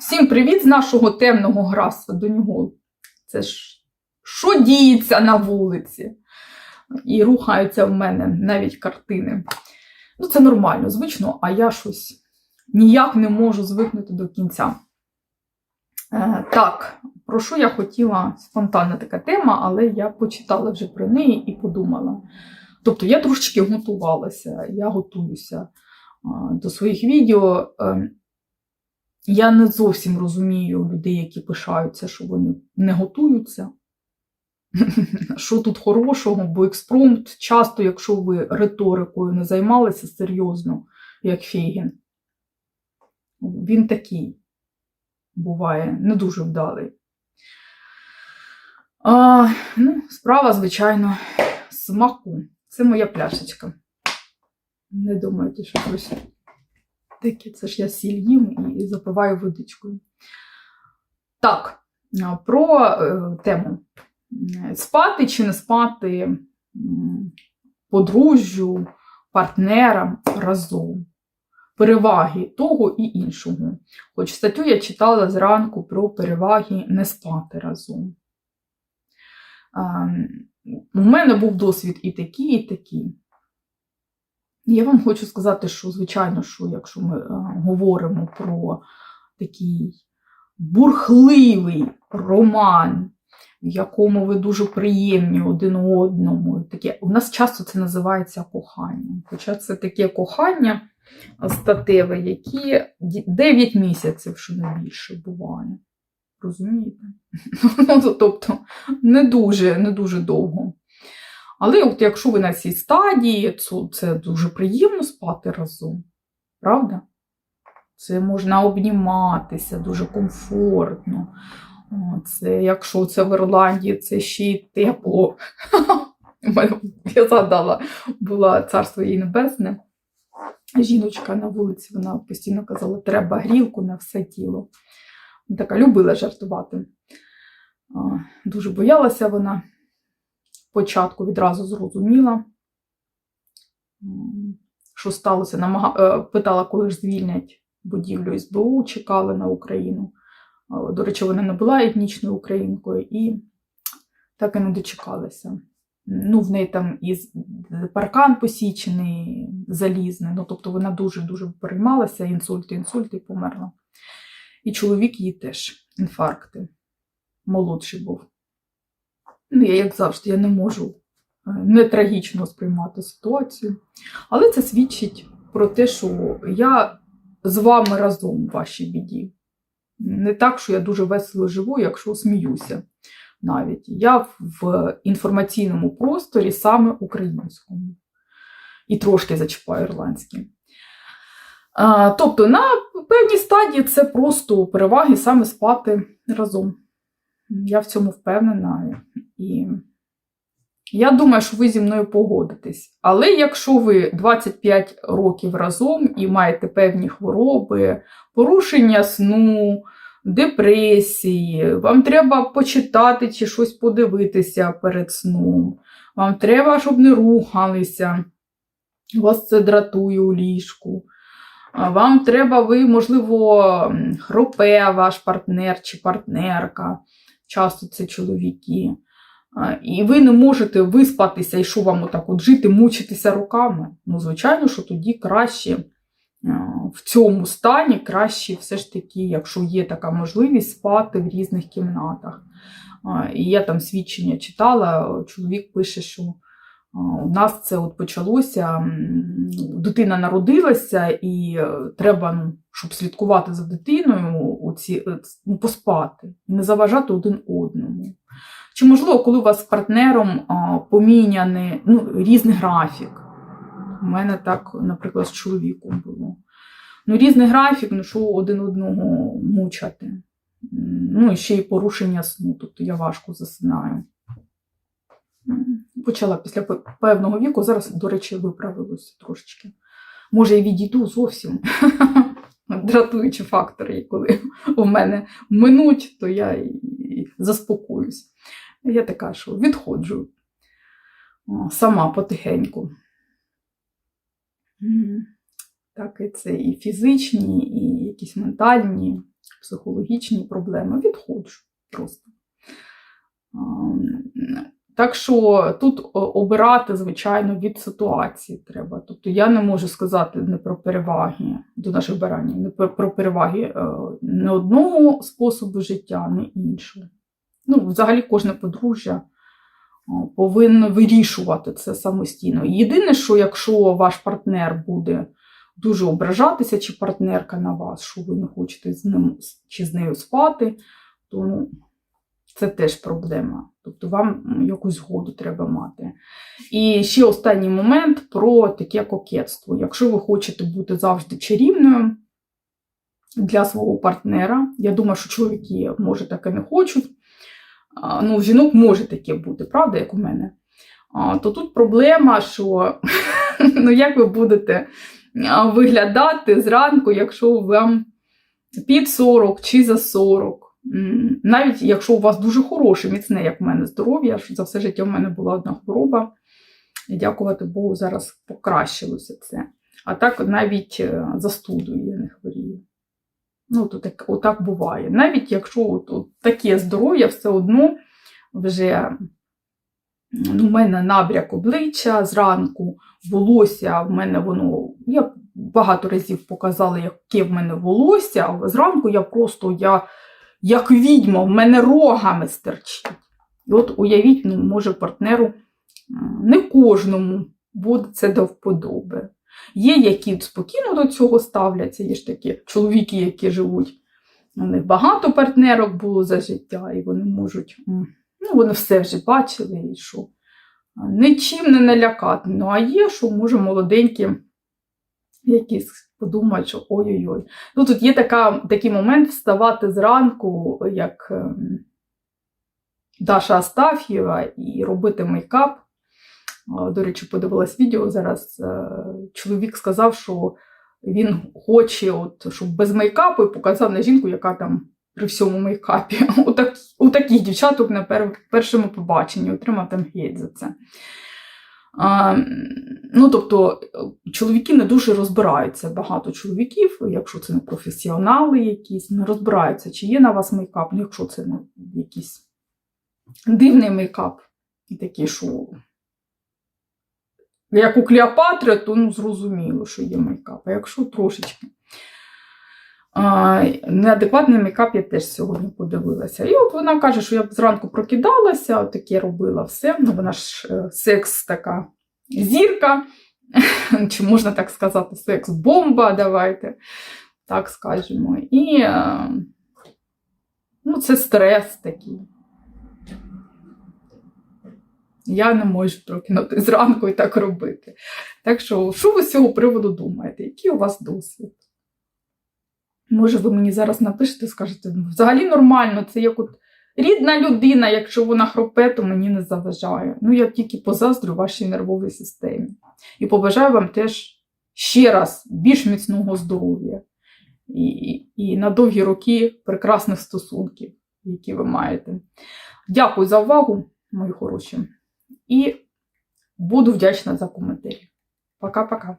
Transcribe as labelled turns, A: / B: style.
A: Всім привіт з нашого темного граса до нього. Це ж що діється на вулиці? І рухаються в мене навіть картини. Ну, це нормально, звично, а я щось ніяк не можу звикнути до кінця. Е, так, про що я хотіла спонтанна така тема, але я почитала вже про неї і подумала. Тобто я трошечки готувалася, я готуюся а, до своїх відео. Е, я не зовсім розумію людей, які пишаються, що вони не готуються. Що тут хорошого, бо експромт часто, якщо ви риторикою не займалися серйозно, як Фейгін, він такий буває не дуже вдалий. А, ну, Справа, звичайно, смаку. Це моя пляшечка. Не думайте, що щось таке, це ж я сіль їм і запиваю водичкою. Так, про е, тему. Спати чи не спати подружжю, партнерам разом. Переваги того і іншого. Хоч статтю я читала зранку про переваги не спати разом. Ем, У мене був досвід і такий, і такий. Я вам хочу сказати, що, звичайно, що якщо ми е, говоримо про такий бурхливий роман, в якому ви дуже приємні один одному, таке, у нас часто це називається коханням. Хоча це таке кохання статеве, які 9 місяців, що не більше буває. Розумієте? Ну, тобто не дуже, не дуже довго. Але от якщо ви на цій стадії, то це дуже приємно спати разом. Правда? Це можна обніматися дуже комфортно. Це, якщо це в Ірландії, це ще й тепло. Я згадала, була царство їй небесне. Жіночка на вулиці, вона постійно казала, треба грілку на все тіло. Така любила жартувати. Дуже боялася вона. Спочатку відразу зрозуміла, що сталося. Намага... е, Питала, коли ж звільнять будівлю СБУ, чекали на Україну. До речі, вона не була етнічною українкою і так і не дочекалася. Ну, в неї там і паркан посічений, залізний. Ну, тобто вона дуже-дуже переймалася, інсульти, інсульти і померла. І чоловік її теж інфаркти. Молодший був. Ну, я, як завжди, я не можу е, не трагічно сприймати ситуацію. Але це свідчить про те, що я з вами разом в вашій біді. Не так, що я дуже весело живу, якщо сміюся навіть. Я в інформаційному просторі саме українському. І трошки зачіпаю ірландським. Тобто, на певній стадії це просто переваги саме спати разом. Я в цьому впевнена. І я думаю, що ви зі мною погодитесь. Але якщо ви 25 років разом і маєте певні хвороби, порушення сну, депресії, вам треба почитати чи щось подивитися перед сном, вам треба, щоб не рухалися, вас це дратує у ліжку. Вам треба, ви, можливо, хропе ваш партнер чи партнерка, часто це чоловіки. І ви не можете виспатися, і що вам отак от жити, мучитися руками. Ну, звичайно, що тоді краще в цьому стані, краще все ж таки, якщо є така можливість, спати в різних кімнатах. І я там свідчення читала, чоловік пише, що у нас це от почалося, дитина народилася, і е, треба, ну, щоб слідкувати за дитиною, оці, е, ну, поспати, не заважати один одному. Чи можливо, коли у вас з партнером поміняний ну, різний графік? У мене так, наприклад, з чоловіком було. Ну, різний графік, ну що один одного мучати. Ну, і ще й порушення сну, тобто я важко засинаю. Почала після певного віку, зараз, до речі, виправилося трошечки. Може, я відійду зовсім. Дратуючі фактори, і коли у мене минуть, то я і заспокоюсь. Я така, що відходжу сама потихеньку. Так, і це і фізичні, і якісь ментальні психологічні проблеми. Відходжу просто. Так що тут обирати, звичайно, від ситуації треба. Тобто я не можу сказати не про переваги до наших баранів, не про, переваги е, не одного способу життя, не іншого. Ну, взагалі, кожне подружжя повинно вирішувати це самостійно. Єдине, що якщо ваш партнер буде дуже ображатися, чи партнерка на вас, що ви не хочете з ним чи з нею спати, то ну, це теж проблема. Тобто вам якусь згоду треба мати. І ще останній момент про таке кокетство. Якщо ви хочете бути завжди чарівною для свого партнера, я думаю, що чоловіки, може, таке не хочуть. Ну, жінок може таке бути, правда, як у мене. То тут проблема, що ну, як ви будете виглядати зранку, якщо вам під 40 чи за 40. Навіть якщо у вас дуже хороше, міцне, як в мене, здоров'я, що за все життя в мене була одна хвороба. І дякувати Богу, зараз покращилося це. А так навіть е, застудою я не хворію. Ну, то так, отак буває. Навіть якщо от, от таке здоров'я, все одно вже ну, в мене набряк обличчя зранку, волосся в мене воно. Я багато разів показала, яке в мене волосся, але зранку я просто я, як відьма, в мене рогами стерчить. І от уявіть, ну, може, партнеру не кожному буде це до вподоби. Є, які спокійно до цього ставляться, є ж такі чоловіки, які живуть. У них багато партнерок було за життя, і вони можуть, ну, вони все вже бачили, і що нічим не налякати. Ну, а є, що може молоденькі якісь подумають, що ой-ой-ой. Ну, тут є така, такий момент вставати зранку, як ем, Даша Астаф'єва, і робити мейкап. До речі, подивилась відео зараз. е, Чоловік сказав, що він хоче, от, щоб без мейкапу, і показав на жінку, яка там при всьому мейкапі. У, так, у таких дівчаток на пер, першому побаченні отримав там гейт за це. Ну, тобто, чоловіки не дуже розбираються. Багато чоловіків, якщо це не професіонали якісь, не розбираються, чи є на вас мейкап, ну, якщо це не якийсь дивний мейкап, такий, що як у Клеопатри, то ну, зрозуміло, що є мейкап. А якщо трошечки. Неадекватний мейкап я теж сьогодні подивилася. І от вона каже, що я зранку прокидалася, таке робила все. Ну, вона ж е, секс така зірка, чи можна так сказати, секс-бомба, давайте так скажемо. І е, ну, це стрес такий. Я не можу прокинути зранку і так робити. Так що, що ви з цього приводу думаєте? Який у вас досвід? Може, ви мені зараз напишете, скажете, «Ну, взагалі нормально, це як от рідна людина, якщо вона хропе, то мені не заважає. Ну, я тільки позаздрю вашій нервовій системі. І побажаю вам теж ще раз більш міцного здоров'я і, і, і на довгі роки прекрасних стосунків, які ви маєте. Дякую за увагу, мої хороші. І буду вдячна за коментарі. Пока-пока.